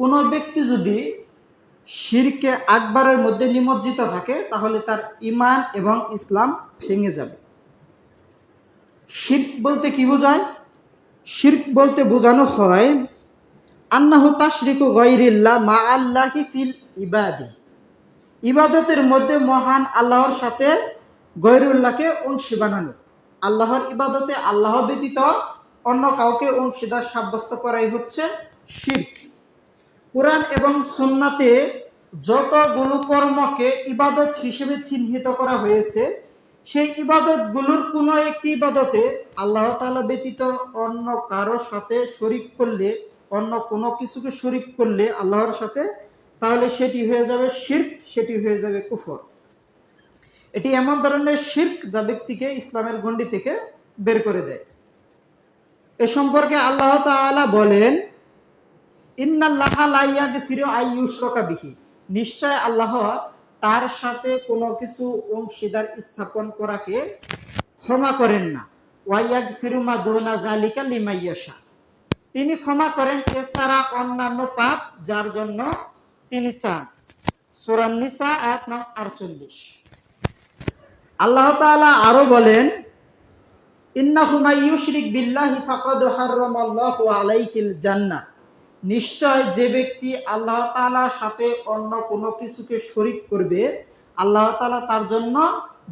কোনো ব্যক্তি যদি শিরকে আকবরের মধ্যে নিমজ্জিত থাকে, তাহলে তার ইমান এবং ইসলাম ভেঙে যাবে। শির্ক বলতে কি বোঝায়? শির্ক বলতে বোঝানো হয়, আন্নাহু তাশরিকু গায়রিল্লাহ মা আল্লাহি ফিল ইবাদি। ইবাদতের মধ্যে মহান আল্লাহর সাথে গৈরুল্লাহকে অংশী বানানো। আল্লাহর ইবাদতে আল্লাহ ব্যতীত অন্য কাউকে অংশীদার সাব্যস্ত করাই হচ্ছে শির্ক। কোরআন এবং সুন্নাতে যতগুলো কর্মকে ইবাদত হিসেবে চিহ্নিত করা হয়েছে, সেই ইবাদতগুলোর কোনো একটি ইবাদতে আল্লাহ তাআলা ব্যতীত অন্য কারও সাথে শরিক করলে, অন্য কোনো কিছুকে শরিক করলে আল্লাহর সাথে, তাহলে সেটি হয়ে যাবে শির্ক, সেটি হয়ে যাবে কুফর। এটি এমন ধরনের শির্ক যা ব্যক্তিকে ইসলামের গণ্ডি থেকে বের করে দেয়। এ সম্পর্কে আল্লাহ তাআলা বলেন ইন্নাল্লাহ লা ইয়াগফিরু আইয়ুশরাকা বিহি। নিশ্চয় আল্লাহ তার সাথে কোনো কিছু অংশীদার স্থাপন করাকে ক্ষমা করেন না। ওয়াইয়াগ ফিরুমা দুনা জালিকা লিমাইয়াশা তিনি ক্ষমা করেন, এছাড়া অন্যান্য পাপ যার জন্য তিনি চান। সুরান নিসা, আয়াত নং আটচল্লিশ। আল্লাহ তাআলা আরও বলেন, ইন্নাহু মা ইউশরিক বিল্লাহি ফাকাদ হারামাল্লাহু আলাইহিল জান্নাহ। নিশ্চয় যে ব্যক্তি আল্লাহ তাআলার সাথে অন্য কোনো কিছুকে শরিক করবে, আল্লাহ তাআলা তার জন্য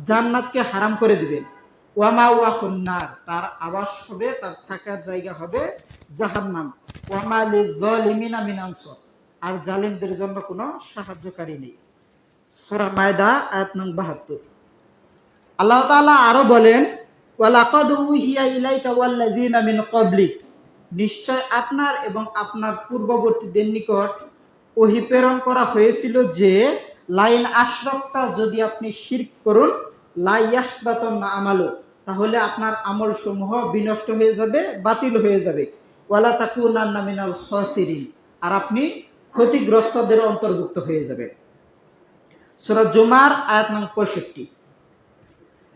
জান্নাতকে হারাম করে দিবেন ওয়ামা ওয়া তার আবাস হবে, তার থাকার জায়গা হবে জাহান্নাম। ওয়ামা মিন আনসার, আর জালিমদের জন্য কোনো সাহায্যকারী নেই। সূরা মায়দা, আয়াত নং 72 আল্লাহ তাআলা আরও বলেন ওয়ালাকাদ উহিয়া ইলাইকা ওয়াল্লাযিনা মিন ক্বাবলিক। নিশ্চয় আপনার এবং আপনার পূর্ববর্তীদের নিকট ওহি প্রেরণ করা হয়েছিল যে, লাইন আশরক্তা যদি আপনি শিরক করুন লাইয়াহবাতন না আমালো, তাহলে আপনার আমল সমূহ বিনষ্ট হয়ে যাবে, বাতিল হয়ে যাবে। ওয়ালা তাকুনান্না মিনাল খাসিরিন, আর আপনি ক্ষতিগ্রস্তদের অন্তর্ভুক্ত হয়ে যাবে। সূরা জুমার আয়াত নং পঁয়ষট্টি।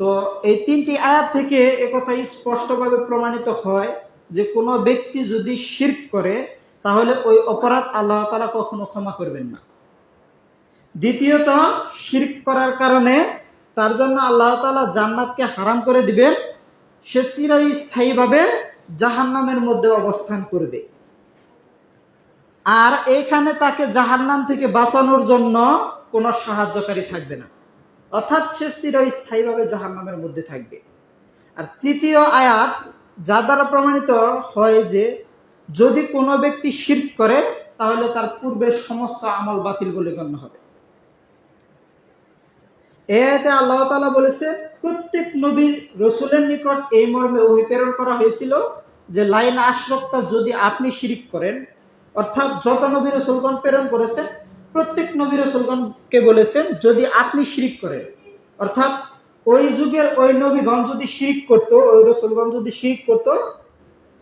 তো এই তিনটি আয়াত থেকে একথা স্পষ্টভাবে প্রমাণিত হয় যে কোনো ব্যক্তি যদি শির্ক করে, তাহলে ওই অপরাধ আল্লাহ তালা কখনো ক্ষমা করবেন না। দ্বিতীয়ত, শির্ক করার কারণে তার জন্য আল্লাহ তালা জান্নাতকে হারাম করে দিবেন, সে চিরস্থায়ীভাবে জাহান্নামের মধ্যে অবস্থান করবে। আর এইখানে তাকে জাহান্নাম থেকে বাঁচানোর জন্য কোনো সাহায্যকারী থাকবে না। অর্থাৎ সে চিরস্থায়ীভাবে জাহান্নামের মধ্যে থাকবে। আর তৃতীয় আয়াত যা দ্বারা প্রমাণিত হয় যে যদি কোনো ব্যক্তি শির্ক করে, তাহলে তার পূর্বের সমস্ত আমল বাতিল বলে গণ্য হবে। এতে আল্লাহ তালা বলেছে, প্রত্যেক নবীর রসুলের নিকট এই মর্মে অভিপ্রেরণ করা হয়েছিল যে, লাইন আশ্রক্তা যদি আপনি শিরিক করেন, অর্থাৎ যত নবী রসুলগণ প্রেরণ করেছেন, প্রত্যেক নবী রসুলগণকে বলেছেন, যদি আপনি শিরিক করেন, অর্থাৎ ওই যুগের ওই নবীগণ যদি শিরিক করতো, ওই রসুলগণ যদি শিরিক করতো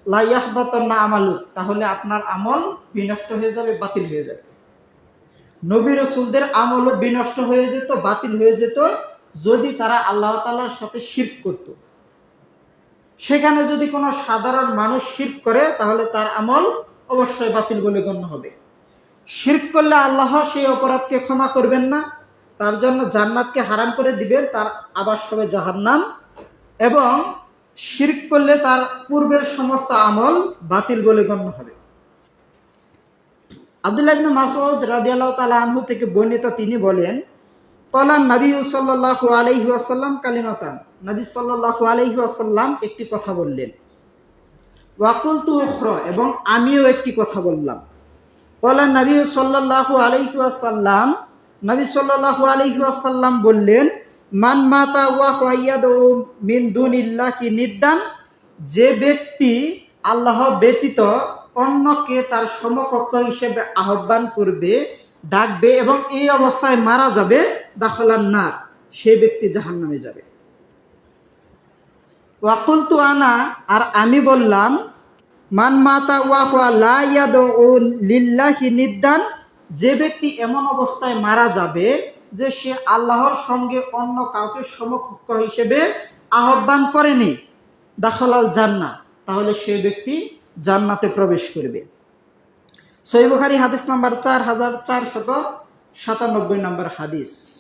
লাইয়াহবাতন না আমালু তাহলে আপনার আমল বিনষ্ট হয়ে যাবে, বাতিল হয়ে যাবে। নবী রসুলদের আমলও বিনষ্ট হয়ে যেত, বাতিল হয়ে যেত, যদি তারা আল্লাহ তালার সাথে শির্ক করত। সেখানে যদি কোনো সাধারণ মানুষ শির্ক করে, তাহলে তার আমল অবশ্যই বাতিল বলে গণ্য হবে। শির্ক করলে আল্লাহ সেই অপরাধকে ক্ষমা করবেন না। তার জন্য জান্নাতকে হারাম করে দিবেন তার আবাস হবে জাহান্নাম এবং শির্ক করলে তার পূর্বের সমস্ত আমল বাতিল বলে গণ্য হবে। আব্দুল্লাহ ইবনে মাসউদ রাদিয়াল্লাহু তাআলা আনহু থেকে বর্ণিত তিনি বলেন কলান নবী সাল্লাল্লাহু আলাইহি ওয়াসাল্লাম কালিমাতান। নবী সাল্লাল্লাহু আলাইহি ওয়াসাল্লাম একটি কথা বললেন। ওয়াকুলতু উখরা, এবং আমিও একটি কথা বললাম। কলান নবী সাল্লাল্লাহু আলাইহি ওয়াসাল্লাম নবী সাল্লাল্লাহু আলাইহি ওয়াসাল্লাম বললেন, মান মাতা ওয়া ওয়াইয়াদু মিন দুনিল্লাহি নিদ্দান যে ব্যক্তি আল্লাহ ব্যতীত অন্যকে তার সমকক্ষ হিসেবে আহ্বান করবে, ডাকবে এবং এই অবস্থায় মারা যাবে দাখলার না সে ব্যক্তি জাহান নামে যাবে ওয়াকুলতু আনা, আর আমি বললাম, মান মাতা ওয়া ওয়াহুয়া লা ইয়াদউ লিল্লাহি নিদ্দান যে ব্যক্তি এমন অবস্থায় মারা যাবে যে সে আল্লাহর সঙ্গে অন্য কাউকে সমকক্ষ হিসেবে আহ্বান করেনি দাখলাল জান্না তাহলে সে ব্যক্তি জান্নাতে প্রবেশ করবে। সৈবখারি হাদিস নাম্বার চার হাজার চারশত সাতানব্বই নম্বর হাদিস।